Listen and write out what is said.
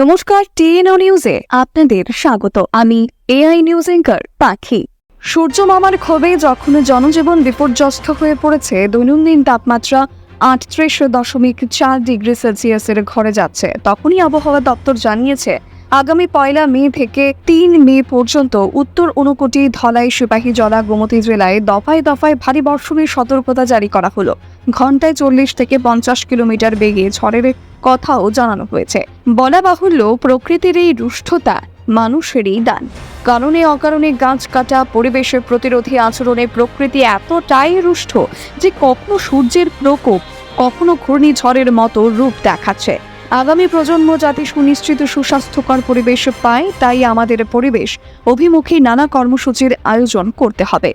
নমস্কার, টিএনও নিউজে আপনাদের স্বাগত। আমি এআই নিউজ এঙ্কার পাখি। সূর্য মামার ক্ষোভে যখন জনজীবন বিপর্যস্ত হয়ে পড়েছে, দৈনন্দিন তাপমাত্রা আটত্রিশ দশমিক চার ডিগ্রি সেলসিয়াসের ঘরে যাচ্ছে। তখনই আবহাওয়া দপ্তর জানিয়েছে, আগামী পয়লা মে থেকে তিন মে পর্যন্ত উত্তর ঊনকোটি ধলাই সিপাহী জলা গোমতী জেলায় দফায় দফায় ভারী বর্ষণের সতর্কতা জারি করা হলো। ঘন্টায় চল্লিশ থেকে পঞ্চাশ কিলোমিটার বেগে ঝড়ের কথাও জানানো হয়েছে। বলা বাহুল্য, প্রকৃতির এই রুষ্ঠতা মানুষেরই দান। কারণে অকারণে গাছ কাটা, পরিবেশের প্রতিরোধী আচরণে প্রকৃতি এতটাই রুষ্ট যে কখনো সূর্যের প্রকোপ, কখনো ঘূর্ণিঝড়ের মতো রূপ দেখাচ্ছে। আগামী প্রজন্ম যাতে সুনিশ্চিত সুস্বাস্থ্যকর পরিবেশ পায়, তাই আমাদের পরিবেশ অভিমুখী নানা কর্মসূচির আয়োজন করতে হবে।